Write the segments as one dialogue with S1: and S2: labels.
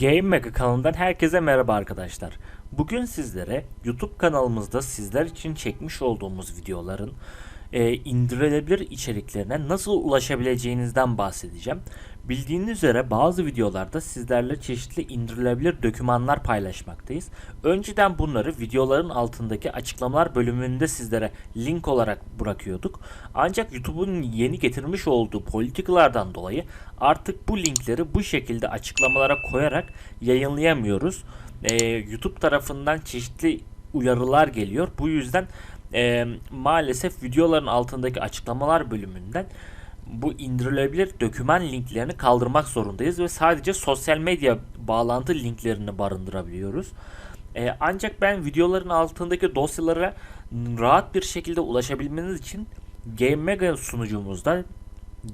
S1: Game Mega kanalından herkese merhaba arkadaşlar. Bugün sizlere YouTube kanalımızda sizler için çekmiş olduğumuz videoların e, indirilebilir içeriklerine nasıl ulaşabileceğinizden bahsedeceğim. Bildiğiniz üzere bazı videolarda sizlerle çeşitli indirilebilir dokümanlar paylaşmaktayız. Önceden bunları videoların altındaki açıklamalar bölümünde sizlere link olarak bırakıyorduk. Ancak YouTube'un yeni getirmiş olduğu politikalardan dolayı artık bu linkleri bu şekilde açıklamalara koyarak yayınlayamıyoruz. Ee, YouTube tarafından çeşitli uyarılar geliyor. Bu yüzden e, maalesef videoların altındaki açıklamalar bölümünden bu indirilebilir doküman linklerini kaldırmak zorundayız ve sadece sosyal medya bağlantı linklerini barındırabiliyoruz. Ee, ancak ben videoların altındaki dosyalara rahat bir şekilde ulaşabilmeniz için Game Mega sunucumuzda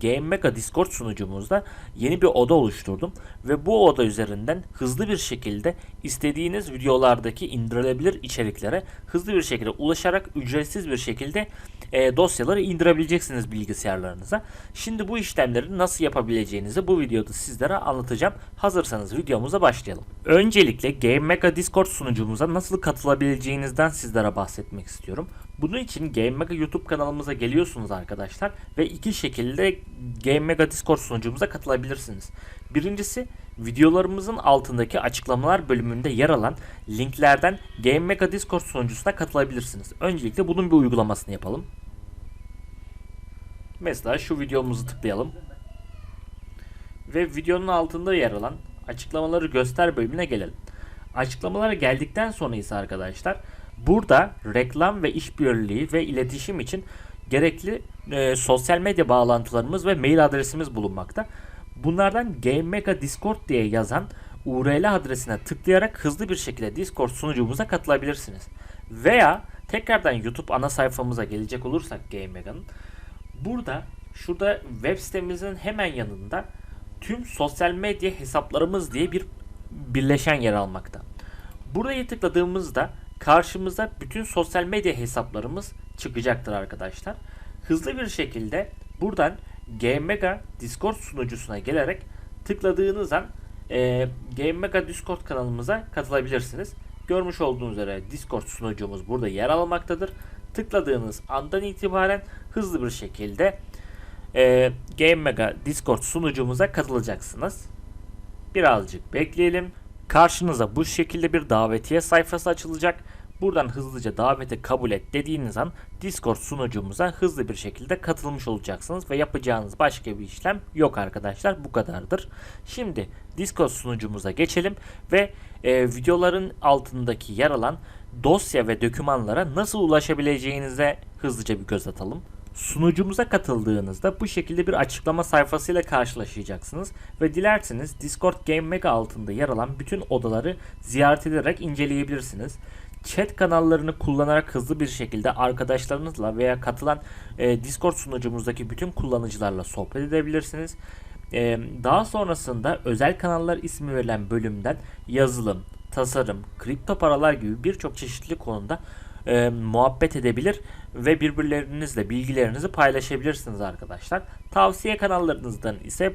S1: Game Mega Discord sunucumuzda yeni bir oda oluşturdum ve bu oda üzerinden hızlı bir şekilde istediğiniz videolardaki indirilebilir içeriklere hızlı bir şekilde ulaşarak ücretsiz bir şekilde e, dosyaları indirebileceksiniz bilgisayarlarınıza. Şimdi bu işlemleri nasıl yapabileceğinizi bu videoda sizlere anlatacağım. Hazırsanız videomuza başlayalım. Öncelikle Game Mega Discord sunucumuza nasıl katılabileceğinizden sizlere bahsetmek istiyorum. Bunun için Game Mega YouTube kanalımıza geliyorsunuz arkadaşlar ve iki şekilde Game Mega Discord sunucumuza katılabilirsiniz. Birincisi videolarımızın altındaki açıklamalar bölümünde yer alan linklerden Game Mega Discord sunucusuna katılabilirsiniz. Öncelikle bunun bir uygulamasını yapalım. Mesela şu videomuzu tıklayalım. Ve videonun altında yer alan açıklamaları göster bölümüne gelelim. Açıklamalara geldikten sonra ise arkadaşlar burada reklam ve işbirliği ve iletişim için gerekli e, sosyal medya bağlantılarımız ve mail adresimiz bulunmakta. Bunlardan Mega Discord diye yazan URL adresine tıklayarak hızlı bir şekilde Discord sunucumuza katılabilirsiniz. Veya tekrardan YouTube ana sayfamıza gelecek olursak Mega'nın burada şurada web sitemizin hemen yanında tüm sosyal medya hesaplarımız diye bir birleşen yer almakta. Buraya tıkladığımızda karşımıza bütün sosyal medya hesaplarımız çıkacaktır arkadaşlar. Hızlı bir şekilde buradan Game Mega Discord sunucusuna gelerek tıkladığınız an e, Game Mega Discord kanalımıza katılabilirsiniz. Görmüş olduğunuz üzere Discord sunucumuz burada yer almaktadır. Tıkladığınız andan itibaren hızlı bir şekilde e, Game Mega Discord sunucumuza katılacaksınız. Birazcık bekleyelim. Karşınıza bu şekilde bir davetiye sayfası açılacak. Buradan hızlıca daveti kabul et dediğiniz an Discord sunucumuza hızlı bir şekilde katılmış olacaksınız ve yapacağınız başka bir işlem yok arkadaşlar. Bu kadardır. Şimdi Discord sunucumuza geçelim ve e, videoların altındaki yer alan dosya ve dokümanlara nasıl ulaşabileceğinize hızlıca bir göz atalım. Sunucumuza katıldığınızda bu şekilde bir açıklama sayfasıyla karşılaşacaksınız ve dilerseniz Discord Game Mega altında yer alan bütün odaları ziyaret ederek inceleyebilirsiniz. Chat kanallarını kullanarak hızlı bir şekilde arkadaşlarınızla veya katılan e, Discord sunucumuzdaki bütün kullanıcılarla sohbet edebilirsiniz. E, daha sonrasında özel kanallar ismi verilen bölümden yazılım, tasarım, kripto paralar gibi birçok çeşitli konuda e, muhabbet edebilir ve birbirlerinizle bilgilerinizi paylaşabilirsiniz arkadaşlar. Tavsiye kanallarınızdan ise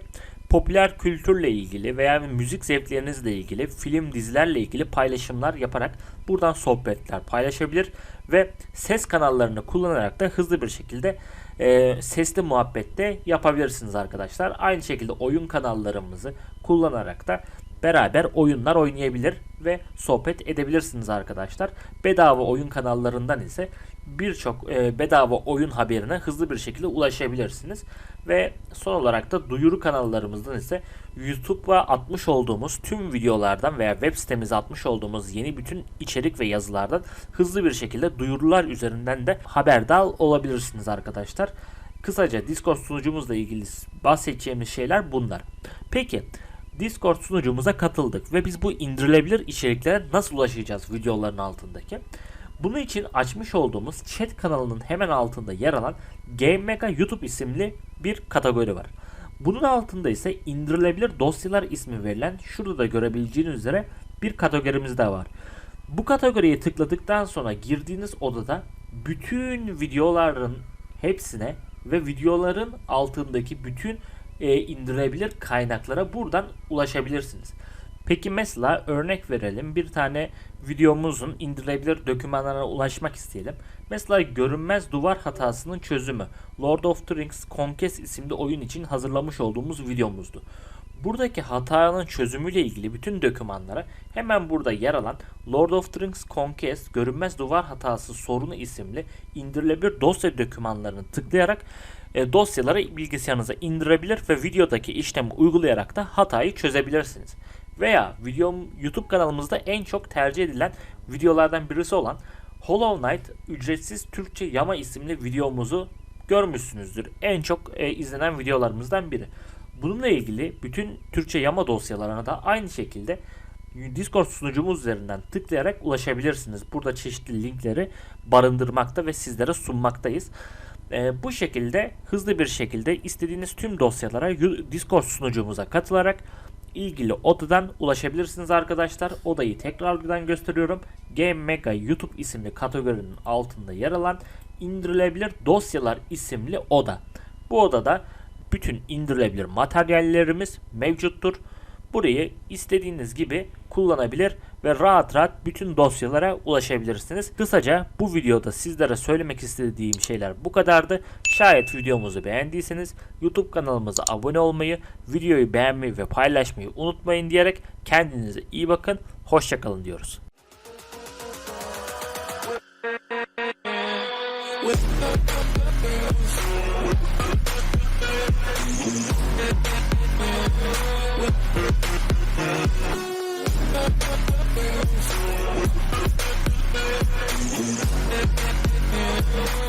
S1: popüler kültürle ilgili veya müzik zevklerinizle ilgili, film, dizilerle ilgili paylaşımlar yaparak buradan sohbetler paylaşabilir ve ses kanallarını kullanarak da hızlı bir şekilde e, sesli muhabbette yapabilirsiniz arkadaşlar. Aynı şekilde oyun kanallarımızı kullanarak da beraber oyunlar oynayabilir ve sohbet edebilirsiniz arkadaşlar. Bedava oyun kanallarından ise birçok e, bedava oyun haberine hızlı bir şekilde ulaşabilirsiniz. Ve son olarak da duyuru kanallarımızdan ise YouTube'a atmış olduğumuz tüm videolardan veya web sitemize atmış olduğumuz yeni bütün içerik ve yazılardan hızlı bir şekilde duyurular üzerinden de haberdar olabilirsiniz arkadaşlar. Kısaca Discord sunucumuzla ilgili bahsedeceğimiz şeyler bunlar. Peki Discord sunucumuza katıldık ve biz bu indirilebilir içeriklere nasıl ulaşacağız videoların altındaki? Bunun için açmış olduğumuz chat kanalının hemen altında yer alan Game Mega YouTube isimli bir kategori var. Bunun altında ise indirilebilir dosyalar ismi verilen şurada da görebileceğiniz üzere bir kategorimiz de var. Bu kategoriye tıkladıktan sonra girdiğiniz odada bütün videoların hepsine ve videoların altındaki bütün e, indirebilir kaynaklara buradan ulaşabilirsiniz. Peki mesela örnek verelim. Bir tane videomuzun indirilebilir dokümanlarına ulaşmak isteyelim. Mesela görünmez duvar hatasının çözümü. Lord of the Rings Conquest isimli oyun için hazırlamış olduğumuz videomuzdu. Buradaki hatanın çözümüyle ilgili bütün dokümanlara hemen burada yer alan Lord of the Rings Conquest Görünmez Duvar Hatası Sorunu isimli indirilebilir dosya dokümanlarını tıklayarak e, dosyaları bilgisayarınıza indirebilir ve videodaki işlemi uygulayarak da hatayı çözebilirsiniz. Veya videom YouTube kanalımızda en çok tercih edilen videolardan birisi olan Hollow Knight ücretsiz Türkçe yama isimli videomuzu görmüşsünüzdür. En çok e, izlenen videolarımızdan biri. Bununla ilgili bütün Türkçe yama dosyalarına da aynı şekilde Discord sunucumuz üzerinden tıklayarak ulaşabilirsiniz. Burada çeşitli linkleri barındırmakta ve sizlere sunmaktayız. Ee, bu şekilde hızlı bir şekilde istediğiniz tüm dosyalara Discord sunucumuza katılarak ilgili odadan ulaşabilirsiniz arkadaşlar. Odayı tekrardan gösteriyorum. Game Mega YouTube isimli kategorinin altında yer alan indirilebilir dosyalar isimli oda. Bu odada bütün indirilebilir materyallerimiz mevcuttur. Burayı istediğiniz gibi kullanabilir ve rahat rahat bütün dosyalara ulaşabilirsiniz. Kısaca bu videoda sizlere söylemek istediğim şeyler bu kadardı. Şayet videomuzu beğendiyseniz YouTube kanalımıza abone olmayı, videoyu beğenmeyi ve paylaşmayı unutmayın diyerek kendinize iyi bakın. Hoşçakalın diyoruz. Yeah.